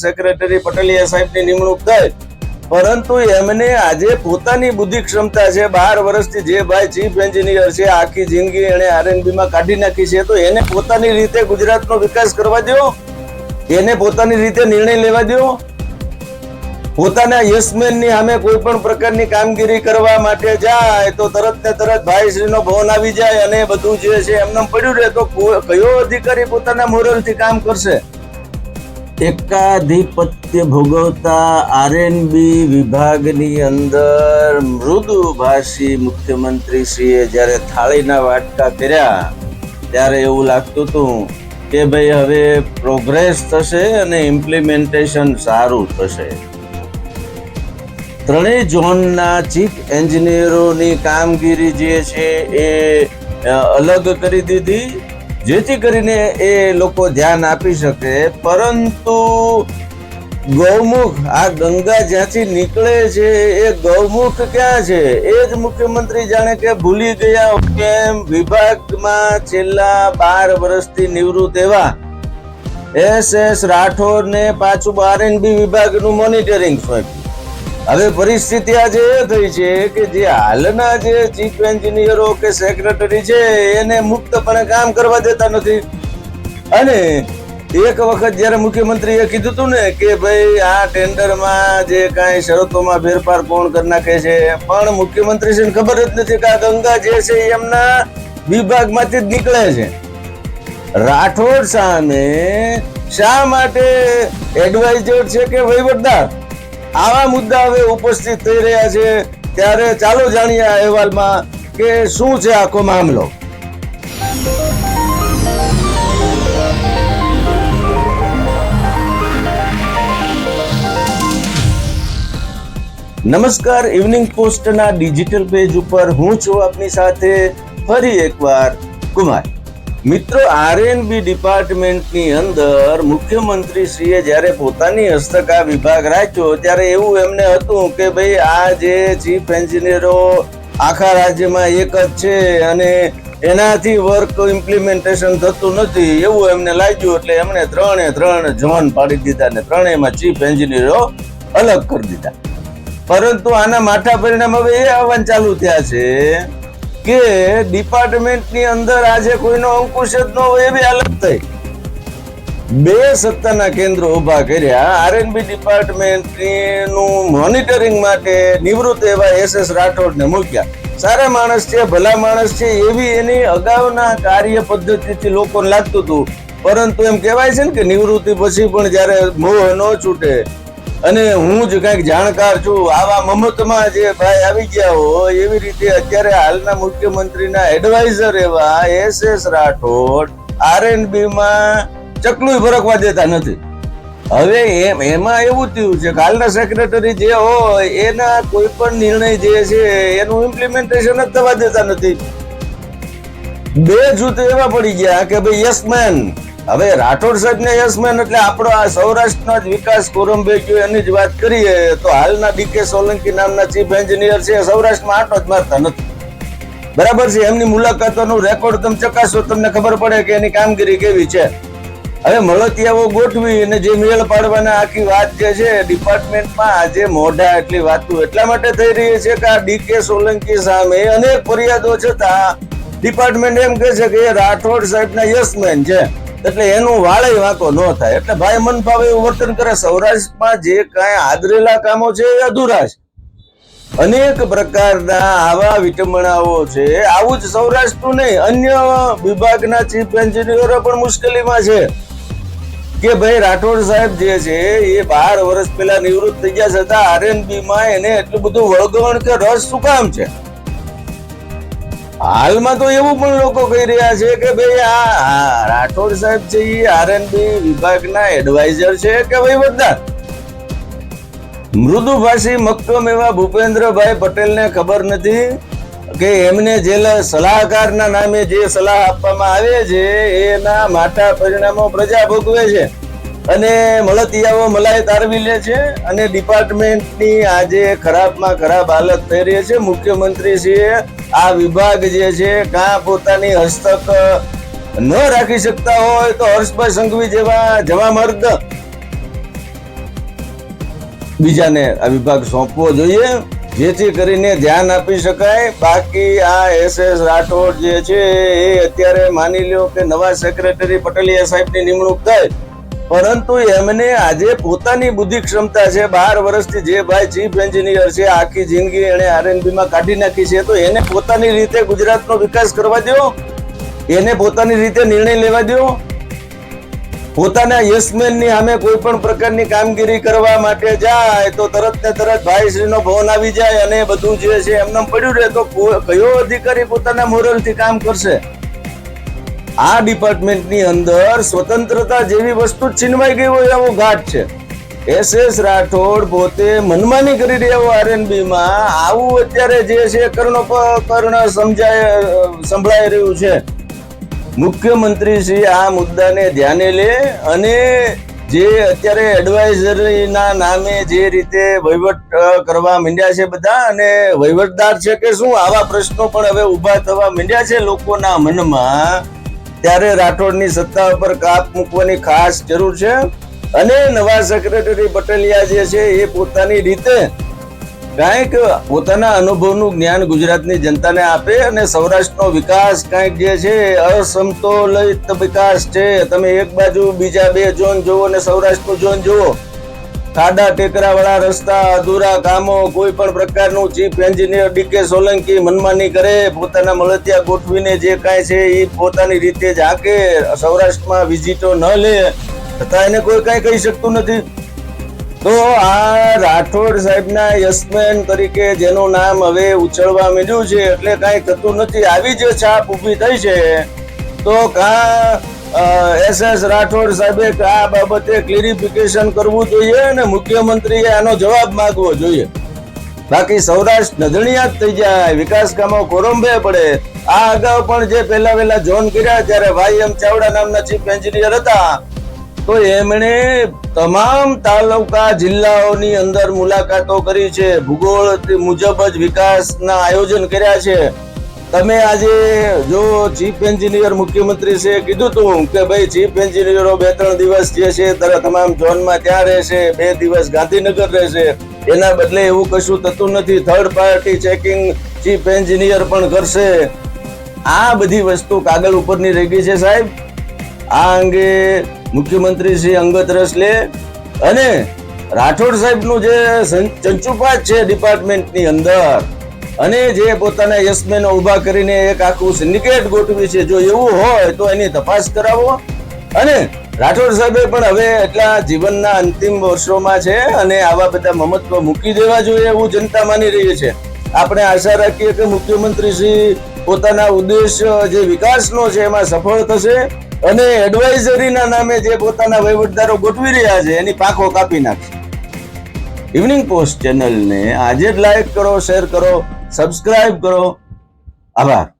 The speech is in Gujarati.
સેક્રેટરી પટેલિયા સાહેબની નિમણૂક થઈ. પરંતુ એમને આજે પોતાની બુદ્ધિ ક્ષમતા છે, બાર વર્ષથી જે ભાઈ ચીફ એન્જિનિયર છે, આખી જિંદગી એને આરએનબીમાં કાઢી નાખી છે, તો એને પોતાની રીતે ગુજરાતનો વિકાસ કરવા દો એને પોતાની રીતે નિર્ણય લેવા દો પોતાના યશમેનની સામે કોઈ પણ પ્રકારની કામગીરી કરવા માટે જાય, તો તરત ને તરત ભાઈશ્રીનો ભવન આવી જાય અને બધું જે છે એમને પડ્યું રહે, તો કયો અધિકારી પોતાના મોરલથી કામ કરશે? એકાધિપત્ય ભોગવતા આરએનબી વિભાગની અંદર મૃદુભાષી મુખ્યમંત્રીશ્રીએ જ્યારે થાળીના વાટકા કર્યા, ત્યારે એવું લાગતું હતું કે ભાઈ હવે પ્રોગ્રેસ થશે અને ઇમ્પ્લિમેન્ટેશન સારું થશે. ત્રણેય ઝોનના ચીફ એન્જિનિયરોની કામગીરી જે છે એ અલગ કરી દીધી. જેથી કરીને એ લોકો ધ્યાન આપી શકે, પરંતુ ગૌમુખ, આ ગંગા જ્યાંથી નીકળે છે, એ ગૌમુખ ક્યાં છે? એ જ મુખ્યમંત્રી જાણે કે ભૂલી ગયા કેમ? વિભાગમાં છેલ્લા બાર વર્ષથી નિવૃત્ત એવા એસ એસ રાઠોડ ને પાછું બી વિભાગનું મોનિટરિંગ સોંપ્યું હવે પરિસ્થિતિ આજે એ થઈ છે કે જે હાલના જે ચીફ એન્જિનિયરો કે સેક્રેટરી છે, એને મુક્તપણે કામ કરવા દેતા નથી. અને એક વખત જ્યારે મુખ્યમંત્રીએ કીધું હતું ને કે ભાઈ, આ ટેન્ડરમાં જે કાંઈ શરતોમાં ફેરફાર કોણ કરી નાખે છે, પણ મુખ્યમંત્રીશ્રીને ખબર જ નથી કે આ ગંગા જે છે એમના વિભાગમાંથી જ નીકળે છે. રાઠોડ સામે શા માટે એડવાઇઝર છે કે વહીવટદાર? આવા મુદ્દા હવે ઉપસ્થિત થઈ રહ્યા છે. ત્યારે ચાલો જાણીએ આ અહેવાલમાં કે શું છે આખો મામલો. નમસ્કાર ઇવનિંગ પોસ્ટના ડિજિટલ પેજ ઉપર હું છું આપની સાથે ફરી એકવાર કુમાર. મિત્રો આરએનબી ડિપાર્ટમેન્ટની અંદર મુખ્યમંત્રી શ્રીએ જ્યારે પોતાની હસ્તક વિભાગ રાખ્યો, ત્યારે એવું એમને હતું કે ભાઈ, આ જે ચીફ એન્જિનિયરો આખા રાજ્યમાં એક જ છે અને એનાથી વર્ક ઇમ્પ્લિમેન્ટેશન થતું નથી, એવું એમને લાગ્યું એટલે એમણે ત્રણે ત્રણ ઝોન પાડી દીધા ને ત્રણેયમાં ચીફ એન્જિનિયરો અલગ કરી દીધા. પરંતુ આના માઠા પરિણામ હવે એ આવવાનું ચાલુ થયા છે કે ડિપાર્ટમેન્ટની અંદર આજે કોઈનો અંકુશ જ ન હોય એવી હાલત થઈ. બે સત્તાના કેન્દ્રો ઊભા કર્યા. આરએનબી ડિપાર્ટમેન્ટનું મોનિટરિંગ માટે નિવૃત્ત એવા એસ એસ રાઠોડને મૂક્યા. સારા માણસ છે, ભલા માણસ છે, એવી એની અગાઉના કાર્ય પદ્ધતિથી લોકોને લાગતું હતું. પરંતુ એમ કહેવાય છે ને કે નિવૃત્તિ પછી પણ જ્યારે મોહ ન છૂટે અને હું જ કંઈક જાણકાર છું, આવા મમતમાં જે ભાઈ આવી ગયા હોય, એવી રીતે અત્યારે હાલના મુખ્યમંત્રીના એડવાઇઝર એવા S S Rathod R N બીમાં ચકલું ફરકવા દેતા નથી. હવે એમ, એમાં એવું થયું છે હાલના સેક્રેટરી જે હોય, એના કોઈ પણ નિર્ણય જે છે, એનું ઇમ્પ્લિમેન્ટેશન જ થવા દેતા નથી. બે જૂથ એવા પડી ગયા કે ભાઈ યસ મેન હવે રાઠોડ સાહેબને યસમેન યસ મેન એટલે આપણો આ સૌરાષ્ટ્રનો જ વિકાસ કોરમભાઈ એની જ વાત કરીએ તો હાલના ડીકે સોલંકી નામના ચીફ એન્જિનિયર છે સૌરાષ્ટ્રમાં આટો જ મારતા નથી. બરાબર છે, એમની મુલાકાતોનું રેકોર્ડ તમે ચકાસો, તમને ખબર પડે કે એની કામગીરી કેવી છે. હવે મળતિયાઓ ગોઠવી અને જે મેળ પાડવાના આખી વાત જે છે, ડિપાર્ટમેન્ટમાં આજે મોઢા એટલી વાતો એટલા માટે થઈ રહી છે કે આ ડીકે સોલંકી સામે અનેક ફરિયાદો છતાં ડિપાર્ટમેન્ટ એમ કહે છે કે રાઠોડ સાહેબના યસમેન છે. એટલે એનું વાળે વાંકો ન થાય. એટલે ભાઈ મન ફાવે એવું વર્તન કરે, સૌરાષ્ટ્રમાં જે કાંઈ આદરેલા કામો છે એ અધૂરા છે. અનેક પ્રકારના આવા વિટંબણાઓ છે. આવું જ સૌરાષ્ટ્રનું નહીં, અન્ય વિભાગના ચીફ એન્જિનિયરો પણ મુશ્કેલીમાં છે. કે ભાઈ રાઠોડ સાહેબ જે છે એ બાર વર્ષ પહેલા નિવૃત્ત થઈ ગયા છતાં આરએનબીમાં એને એટલું બધું વળગણ કે રસ શું કામ છે? હાલમાં તો એવું પણ લોકો કહી રહ્યા છે કે ભાઈ આ રાઠોડ સાહેબ છે એ આરએનબી વિભાગના એડવાઇઝર છે કે વહીવટદાર મૃદુભાષી મક્કમ એવા ભૂપેન્દ્રભાઈ પટેલને ખબર નથી કે એમને જે સલાહકારના નામે જે સલાહ આપવામાં આવે છે, એના માટા પરિણામો પ્રજા ભોગવે છે. અને મળતિયાઓ મલાઈ તારવી લે છે અને ડિપાર્ટમેન્ટની આજે ખરાબમાં ખરાબ હાલત થઈ રહી છે. મુખ્યમંત્રીશ્રીએ આ વિભાગ જે છે, કાં પોતાની હસ્તક ન રાખી શકતા હોય તો હર્ષભાઈ સંઘવી જેવા જવા મર્દ બીજાને આ વિભાગ સોંપવો જોઈએ, જેથી કરીને ધ્યાન આપી શકાય. બાકી આ એસ એસ રાઠોડ જે છે, એ અત્યારે માની લ્યો કે નવા સેક્રેટરી પટેલિયા સાહેબની નિમણૂક થાય પરંતુ એમને આજે પોતાની બુદ્ધિ ક્ષમતા છે. બાર વર્ષથી જે ભાઈ ચીફ એન્જિનિયર છે, આખી જિંદગી એને આરએનબી માં કાઢી નાખી છે, તો એને પોતાની રીતે ગુજરાતનો વિકાસ કરવા દો એને પોતાની રીતે નિર્ણય લેવા દો પોતાના યશમેનની સામે કોઈ પણ પ્રકારની કામગીરી કરવા માટે જાય, તો તરત ને તરત ભાઈશ્રીનો ફોન આવી જાય અને બધું જે છે એમને પડ્યું રહે, તો કયો અધિકારી પોતાના મોરલથી કામ કરશે? આ ડિપાર્ટમેન્ટની અંદર સ્વતંત્રતા જેવી વસ્તુ છીનવાઈ ગઈ હોય એવો ઘાટ છે. એસ એસ રાઠોડ પોતે મનમાની કરી રહ્યા હોય આરએનબી આવું અત્યારે જે છે કર્ણ કર્ણ સમજાય, સંભળાઈ રહ્યું છે. મુખ્યમંત્રી શ્રી આ મુદ્દાને ધ્યાને લે અને જે અત્યારે એડવાઇઝરીના નામે જે રીતે વહીવટ કરવા માંડ્યા છે બધા અને વહીવટદાર છે કે શું આવા પ્રશ્નો પણ હવે ઊભા થવા માંડ્યા છે લોકોના મનમાં. ત્યારે રાઠોડની સત્તા ઉપર કાપ મૂકવાની ખાસ જરૂર છે. અને નવા સેક્રેટરી પટેલિયા જે છે એ પોતાની રીતે કાંઈક પોતાના અનુભવનું જ્ઞાન ગુજરાતની જનતાને આપે અને સૌરાષ્ટ્રનો વિકાસ કાંઈક જે છે અસમતોલિત વિકાસ છે. તમે એક બાજુ બીજા બે ઝોન જુઓ અને સૌરાષ્ટ્રનું ઝોન જુઓ. ખાડા ટેકરા વાળા રસ્તા, અધૂરા કામો કોઈ પણ પ્રકારનું ચીફ એન્જિનિયર ડીકે સોલંકી મનમાની કરે, પોતાના મળતિયા ગોઠવીને જે કાંઈ છે એ પોતાની રીતે જ હાકે, સૌરાષ્ટ્રમાં વિઝિટો ન લે, છતાં એને કોઈ કાંઈ કહી શકતું નથી. તો આ રાઠોડ સાહેબના યસમેન તરીકે જેનું નામ હવે ઉછળવા મળ્યું છે, એટલે કાંઈ થતું નથી. આવી જે છાપ ઊભી થઈ છે. તો કા એસ રાઠોડ સાહેબે આ બાબતે ક્લિરિફિકેશન કરવું જોઈએ અને મુખ્યમંત્રીએ આનો જવાબ માંગવો જોઈએ. બાકી સૌરાષ્ટ્ર નજણિયા થઈ જાય, વિકાસ કામો કોરંભે પડે. આ અગાઉ પણ જે પહેલા વહેલા જોન કર્યા, ત્યારે વાય એમ ચાવડા નામના ચીફ એન્જિનિયર હતા. તો એમણે તમામ તાલુકા જિલ્લાઓની અંદર મુલાકાતો કરી છે. ભૂગોળ મુજબ જ વિકાસના આયોજન કર્યા છે. તમે આજે જો ચીફ એન્જિનિયર મુખ્યમંત્રી છે કીધું તું કે ભાઈ ચીફ એન્જિનિયરો બે ત્રણ દિવસ જે છે તમામ ઝોનમાં ત્યાં રહેશે, બે દિવસ ગાંધીનગર રહેશે. એના બદલે એવું કશું થતું નથી. Third party checking chief engineer પણ કરશે. આ બધી વસ્તુ કાગળ ઉપરની રહી ગઈ છે સાહેબ. આ અંગે મુખ્યમંત્રી શ્રી અંગત રસ લે. અને રાઠોડ સાહેબનું જે ચંચુપાત છે ડિપાર્ટમેન્ટની અંદર અને જે પોતાના યસમેનો ઊભા કરીને એક આખું સિન્ડિકેટ ગોઠવી છે, જો એવું હોય તો એની તપાસ કરાવો. અને રાઠોડ સાહેબે પણ હવે એટલા જીવનના અંતિમ વર્ષોમાં છે અને આવા બધા મમત્વ મૂકી દેવા જોઈએ એવું જનતા માની રહી છે. આપણે આશા રાખીએ કે મુખ્યમંત્રી શ્રી પોતાના ઉદ્દેશ, જે વિકાસનો છે એમાં સફળ થશે અને એડવાઇઝરીના નામે જે પોતાના વહીવટદારો ગોઠવી રહ્યા છે, એની પાંખો કાપી નાખશે. ઇવનિંગ પોસ્ટ ચેનલને આજે જ લાઈક કરો, શેર કરો. સબસ્ક્રાઇબ કરો. આભાર.